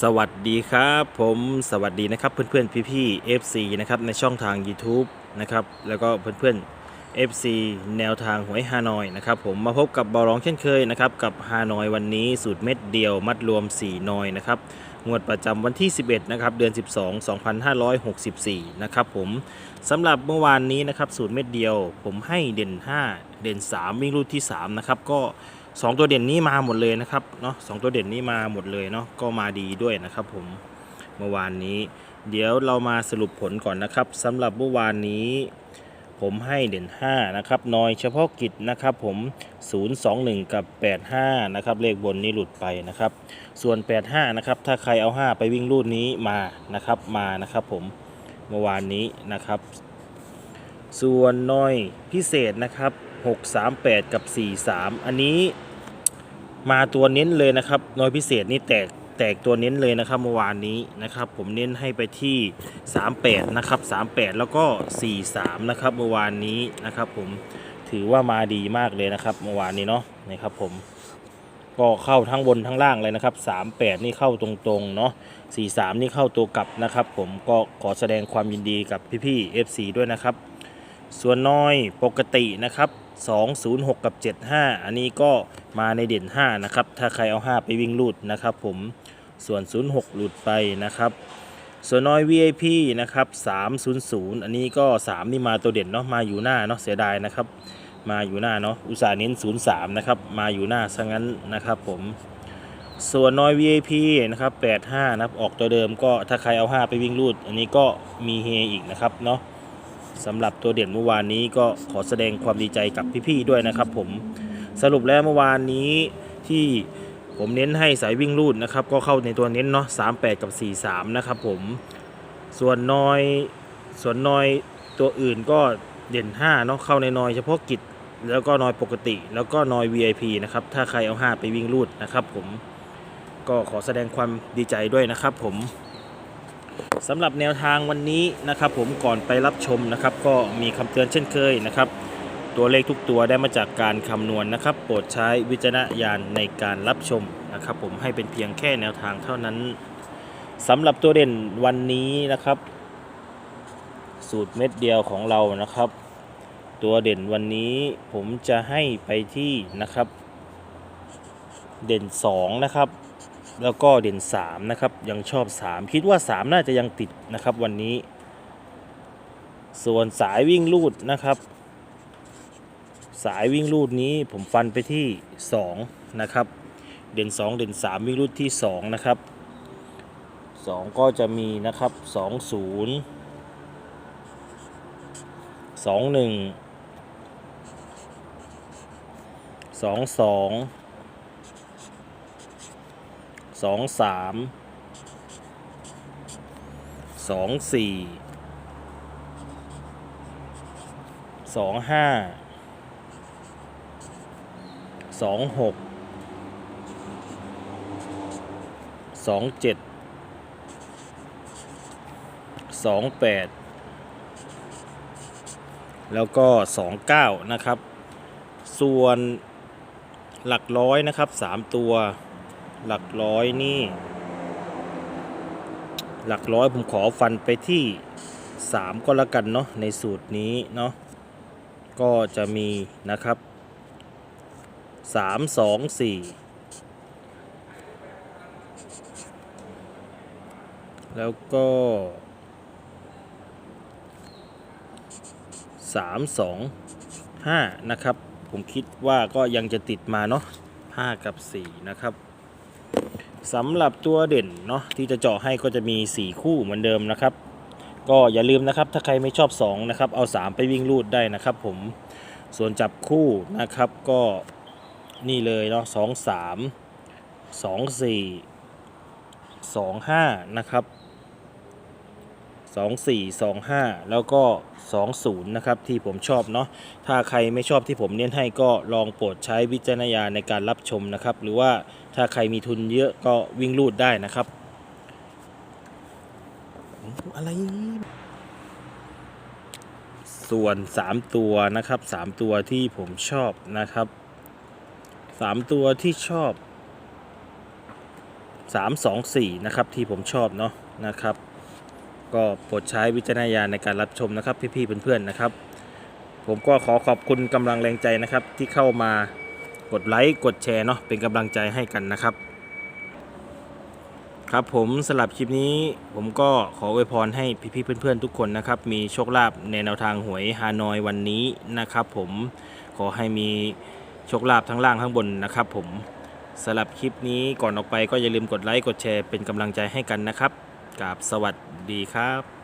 สวัสดีครับผมสวัสดีนะครับเพื่อนๆพี่ๆ FC นะครับในช่องทาง YouTube นะครับแล้วก็เพื่อนๆ FC แนวทางหวยฮานอยนะครับผมมาพบกับบอลร้องเช่นเคยนะครับกับฮานอยวันนี้สูตรเม็ดเดียวมัดรวม 4 นอยนะครับงวดประจำวันที่ 11 นะครับ เดือน 12 2564 นะครับผมสำหรับเมื่อวานนี้นะครับสูตรเม็ดเดียว ผมให้เด่น 5 เด่น 3 วิ่งรูดที่ 3 นะครับก็ สองตัวเด่นนี้มาหมดเลยนะครับเนาะสองตัวเด่นนี้มาหมดเลยเนาะก็มาดีด้วยนะครับผมเมื่อวานนี้ เดี๋ยวเรามาสรุปผลก่อนนะครับสำหรับเมื่อวานนี้ ผมให้เด่น5นะครับนอยเฉพาะกิจนะครับผม 021 กับ 85นะครับเลขบนนี้หลุดไปนะครับ ส่วน 85นะครับถ้าใครเอา 5 ไปวิ่งรูดนี้มานะครับมานะครับผมเมื่อวานนี้นะครับ ส่วนนอยพิเศษนะครับ 638 กับ 43 อันนี้มาตัวเน้นเลยนะครับน้อยพิเศษนี่แตกแตกตัวเน้นเลยนะครับเมื่อวานนี้นะครับ ผมเน้นให้ไปที่ 38 นะครับ 38 แล้วก็ 43 นะครับเมื่อวานนี้นะครับ ผมถือว่ามาดีมากเลยนะครับเมื่อวานนี้เนาะนะครับผมก็เข้าทั้งบนทั้งล่างเลยนะครับ 38 นี่เข้าตรงๆ เนาะ 43 นี่เข้าตัวกลับนะครับ ผมก็ขอแสดงความยินดีกับพี่ๆ FC ด้วยนะครับ ส่วนน้อยปกตินะครับ 206 กับ 75 อันนี้ก็มาในเด่น 5 นะครับ ถ้าใครเอา 5 ไปวิ่งลูดนะครับผมส่วน 06 หลุดไปนะครับ ส่วนน้อย VIP นะครับ 300 อันนี้ก็ 3 นี่มาตัวเด่นเนาะมาอยู่หน้าเนาะเสียดายนะครับ มาอยู่หน้าเนาะอุตส่าห์เน้น 03 นะครับ มาอยู่หน้าซะงั้นนะครับผมส่วนน้อย VIP นะครับ 85 นะครับ ออกตัวเดิมก็ถ้าใครเอา 5 ไปวิ่งลูด อันนี้ก็มีเฮอีกนะครับเนาะ สำหรับตัวเด่นเมื่อวานนี้ก็ขอแสดงความดีใจกับพี่ๆด้วยนะครับผมสรุปแล้วเมื่อวานนี้ที่ผมเน้นให้สายวิ่งรูดนะครับ ก็เข้าในตัวเน้นเนาะ38 กับ 43 นะครับผมส่วนน้อยส่วนน้อยตัวอื่นก็เด่น5เนาะเข้าในน้อยเฉพาะกิจแล้วก็น้อยปกติ แล้วก็น้อย VIP นะครับถ้าใครเอา 5 ไปวิ่งรูดนะครับผมก็ขอแสดงความดีใจด้วยนะครับผม สำหรับแนวทางวันนี้นะครับ ผมก่อนไปรับชมนะครับ ก็มีคำเตือนเช่นเคยนะครับ ตัวเลขทุกตัวได้มาจากการคำนวณนะครับ โปรดใช้วิจารณญาณในการรับชมนะครับ ผมให้เป็นเพียงแค่แนวทางเท่านั้นสำหรับตัวเด่นวันนี้นะครับ สูตรเม็ดเดียวของเรานะครับ ตัวเด่นวันนี้ผมจะให้ไปที่นะครับ เด่น 2 นะครับ แล้วก็เด่น 3 นะครับ ยังชอบ 3 คิดว่า 3 น่าจะยังติดนะครับวันนี้ ส่วนสายวิ่งลูดนะครับ สายวิ่งลูดนี้ผมฟันไปที่ 2 นะครับ เด่น 2 เด่น 3 วิ่งลูดที่ 2 นะครับ 2 ก็จะมีนะครับ 2 0 2 1 2 2 สองสามสองสี่สองห้าสองหกสองเจ็ดสองแปดแล้วก็สองเก้านะครับ ส่วนหลักร้อยนะครับสามตัว หลักร้อยนี่ หลักร้อยผมขอฟันไปที่ 3 ก็แล้วกันเนาะในสูตรนี้เนาะก็จะมีนะครับ 3 2 4 แล้วก็ 3 2 5 นะครับ ผมคิดว่าก็ยังจะติดมาเนาะ5กับ 4 นะครับ สำหรับตัวเด่นเนาะที่จะเจาะให้ก็จะมี 4 คู่เหมือนเดิมนะครับ ก็อย่าลืมนะครับถ้าใครไม่ชอบ2นะครับเอา 3 ไปวิ่งลูดได้นะครับ ผมส่วนจับคู่นะครับก็นี่เลยเนาะ2 3 2 4 2 5นะครับ 2 4 2 5 แล้วก็ 2 0 นะครับ ที่ผมชอบเนาะถ้าใครไม่ชอบที่ผมเน้นให้ก็ลองโปรดใช้วิจารณญาณในการรับชมนะครับ หรือว่าถ้าใครมีทุนเยอะก็วิ่งลูดได้นะครับ อะไร ส่วน 3 ตัวนะครับ 3 ตัวที่ผมชอบนะครับ 3 ตัวที่ชอบ 324 นะครับที่ผมชอบเนาะนะครับ ก็โปรดใช้วิจารณญาณในการรับชมนะครับ พี่ๆเพื่อนๆนะครับ ผมก็ขอขอบคุณกำลังแรงใจนะครับ ที่เข้ามากดไลค์กดแชร์เนาะเป็นกำลังใจให้กันนะครับ ครับผมสำหรับคลิปนี้ผมก็ขออวยพรให้พี่ๆเพื่อนๆทุกคนนะครับ มีโชคลาภในแนวทางหวยฮานอยวันนี้นะครับ ผมขอให้มีโชคลาภทั้งล่างทั้งบนนะครับ ผมสำหรับคลิปนี้ก่อนออกไปก็อย่าลืมกดไลค์กดแชร์เป็นกำลังใจให้กันนะครับ กับสวัสดีครับ